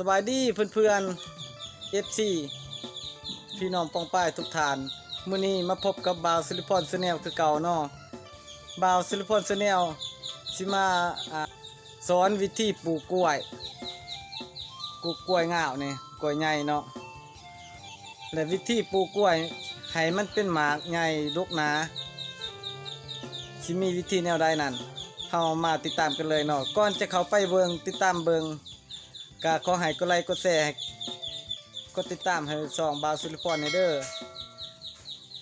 สบายดีเพื่อนๆ FC พี่น้องปองป้ายทุกทานมื้อนี้มาพบกับบาวซิลิพอนชาแนลคือเก่าเนาะบาวซิลิพอนชาแนลสิมาสอนวิธีปลูกกล้วยปลูกกล้วยงาวนี่กล้วยใหญ่เนาะและวิธีปลูกกล้วยให้มันเป็นหมากใหญ่ดกหนาสิมีวิธีแนวใดนั่นเฮามาติดตามกันเลยเนาะก่อนจะเข้าไปเบิงติดตามเบิง ก็ขอให้กดไลค์กดแชร์กดติดตามให้สองบาซิลิฟอนเด้อ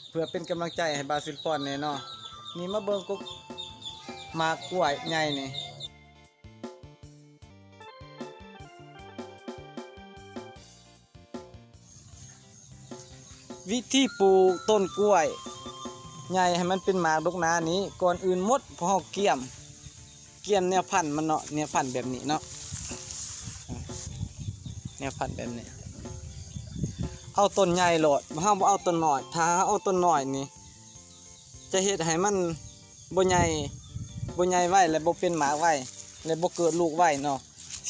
เพื่อเป็นกำลังใจให้บาซิลิฟอนเนี่ยเนาะนี่มาเบิ่งกุ๊กมากกล้วยใหญ่นี่วิธีปลูกต้นกล้วยใหญ่ให้มันเป็นหมากดกนานี้ก่อนอื่นมดพอเกี่ยม เกี่ยมแนวพันธุ์มันเนาะแนวพันธุ์แบบนี้เนาะ แนวพันธุ์แบบนี้เอาต้นใหญ่โหลดห้ามเอาต้นน้อย ถ้าเอาต้นน้อยนี่จะเฮ็ดให้มันบใหญ่บใหญ่ไว้และบเป็นหมากไว้และบเกิดลูกไว้เนาะ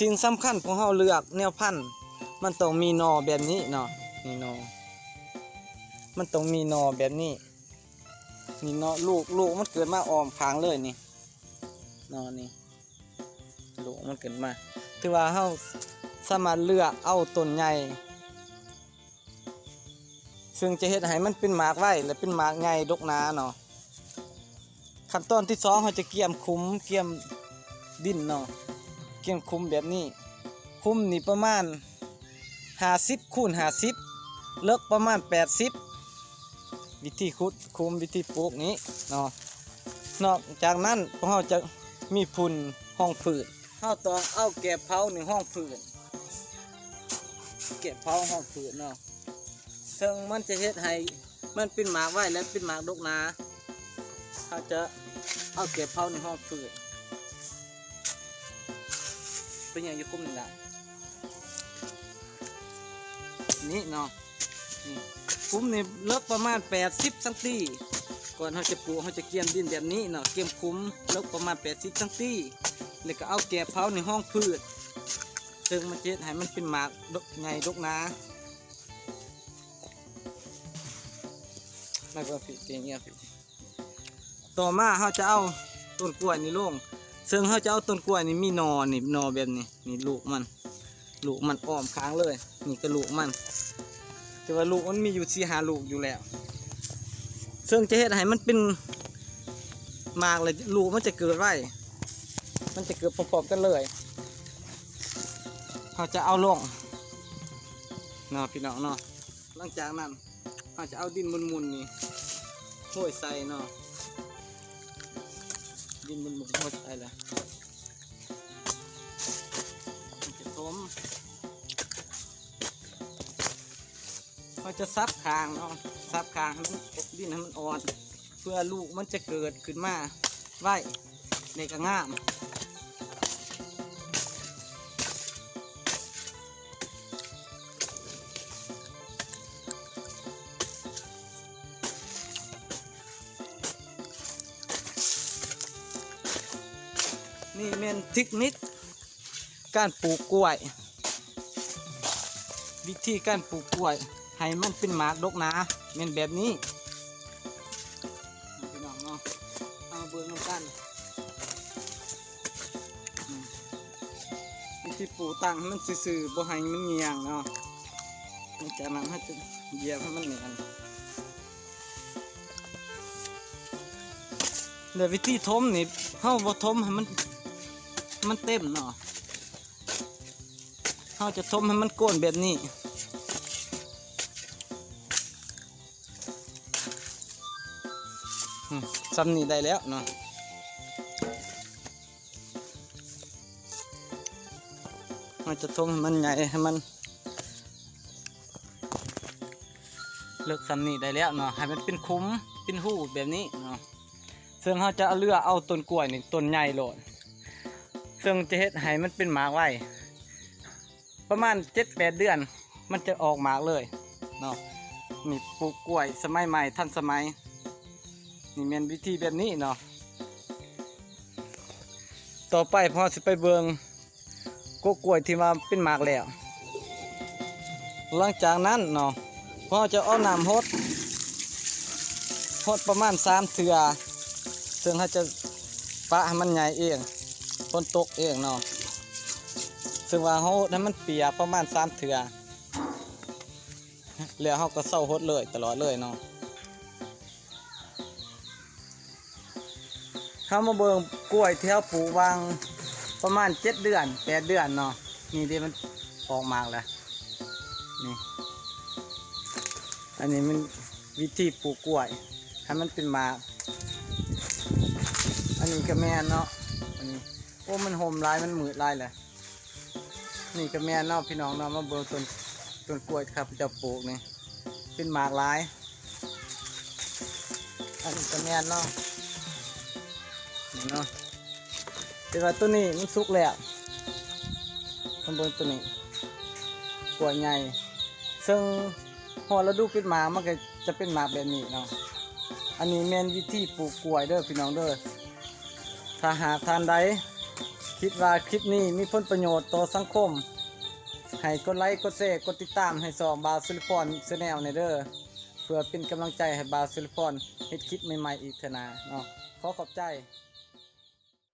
สิ่งสำคัญของเฮาเลือกแนวพันธุ์มันต้องมีนอแบบนี้เนาะนี่นอมันต้องมีนอแบบนี้นี่เนาะลูกลูกมันเกิดมาออมค้างเลยนี่นอนี่ลูกมันเกิดมาถือว่าเฮา สามารถเลือกเอาต้นใหญ่ ซึ่งจะเฮ็ดให้มันเป็นหมากไว้และเป็นหมากใหญ่ดกหนาเนาะขั้นตอนที่สองเราจะเกี่ยมคุ้มเกี่ยมดินเนาะเกี่ยมคุ้มแบบนี้ คุ้มนี่ประมาณ50คูณ50เลิกประมาณ80วิธีขุดคุ้มวิธีปลูกนี้เนาะนอกจากนั้นพวกเราจะมีพุ่นห้องผืนเราต้องเอาแกบเผาในห้องผืน เก็บเผาห้องผืนเนาะซึ่งมันจะเฮ็ดให้มันเป็นหมากไว้และเป็นหมากดกนาเขาจะเอาเก็บเผาในห้องผืนเป็นอย่างยุคุ้มนี่แหละนี่เนาะนี่คุ้มนี่เลิกประมาณ 80ซังตีก่อนเขาจะปลูกเขาจะเกี่ยมดินแบบนี้เนาะเกี่ยมคุ้มเลิกประมาณ 80ซังตีแล้วก็เอาแกบเผาในห้องพืช ซึ่งมันจะเฮ็ดให้มันเป็นหมากดกไงดกนาไม่เพื่อผิดเงี้ยต่อมาเขาจะเอาต้นกล้วยนี่ลงซึ่งเขาจะเอาต้นกล้วยนี่มีนอนี่นอแบบนี้นี่ลูกมัน ลูกมันอ้อมค้างเลย นี่ก็ลูกมัน แต่ว่าลูกมันมีอยู่สี่หาลูกอยู่แล้ว ซึ่งจะเฮ็ดให้มันเป็นหมากเลยลูกมันจะเกิดไว้ มันจะเกิดพร้อมๆกันเลย เขาจะเอาลงเนาะพี่น้องเนาะหลังจากนั้นเขาจะเอาดินมุนๆนี่โห้ยใส่เนาะดินมุนๆโห้ยใส่ลยมันจะทมเขาจะซับคางเนาะซับคางให้มันดินให้มันอ่อน เพื่อลูกมันจะเกิดขึ้นมาไว้ในกระง่าม นี่เมนเทคนิคการปลูกกล้วย วิธีการปลูกกล้วย ให้มันเป็นหมากดกหนาเมนแบบนี้พี่น้องเนาะเอาเบิ่งน้ำกันวิธีปลูกตั้งให้มันซื่อๆบ่ให้มันเงียงเนาะหลังจากนั้นเราจะเหยียบให้มันเหนียนเดี๋ยววิธีทมนี่เฮาบ่ทมให้มัน มันเต็มเนาะเราจะทมให้มันโกนแบบนี้ซ้ำนี่ได้แล้วเนาะเราจะทมให้มันใหญ่ให้มัน เลิกซ้ำนี่ได้แล้วเนาะให้มันเป็นคุ้มเป็นหูแบบนี้เนาะซึ่งเราจะเอาเลือกเอาต้นกล้วยนี่ต้นใหญ่โหลด ซึ่งจะเฮ็ดให้มันเป็นหมากไว้ ประมาณเจ็ดแปดเดือน มันจะออกหมากเลยเนาะนี่ปลูกกล้วยสมัยใหม่ทันสมัย นี่เป็นวิธีแบบนี้เนาะต่อไปพอสิไปเบิงกกล้วยที่ว่าเป็นหมากแล้วหลังจากนั้นเนาะพอจะเอาน้ำฮดฮดประมาณสามเถื่อซึ่งเขาจะปะให้มันใหญ่เอง นตกเองเนาะซึ่งว่าเขาให้มันเปียกประมาณสามเถื่อแล้วเขาก็เศร้าฮดเลยตลอดเลยเนาะเขามาเบิงกล้วยที่เขาปลูกวางประมาณเจ็ดเดือนแปดเดือนเนาะนี่ที่มันออกมากแล้วนี่อันนี้มันวิธีปลูกกล้วยให้มันเป็นหมากอันนี้ก็แม่เนาะอันนี้ โอ้มันโหมลายมันหมืดลายเลยนี่ก็แม่นเนาพี่น้องเนาะมาเบิ่งต้นต้นกล้วยครับจะปลูกนี่เป็นหมากลายอันนี้ก็แม่นเนาะนี่เนาะแต่ว่าตัวนี้มันสุกแล้วมันเบิ่งตัวนี้กล้วยใหญ่ซึ่งพอเราดูเป็นหมามันก็จะเป็นหมาแบบนี้เนาะอันนี้แม่นวิธีปลูกกล้วยเด้อพี่น้องเด้อถ้าหากทานใด คิดว่าคลิปนี้มีผลประโยชน์ต่อสังคม ให้กดไลค์กดแชร์กดติดตามให้สองบาวซิลิฟอนชแนลในเด้อเพื่อเป็นกำลังใจให้บาวซิลิฟอนเฮ็ดคลิปใหม่ๆอีกเถอะนะเนาะขอขอบใจ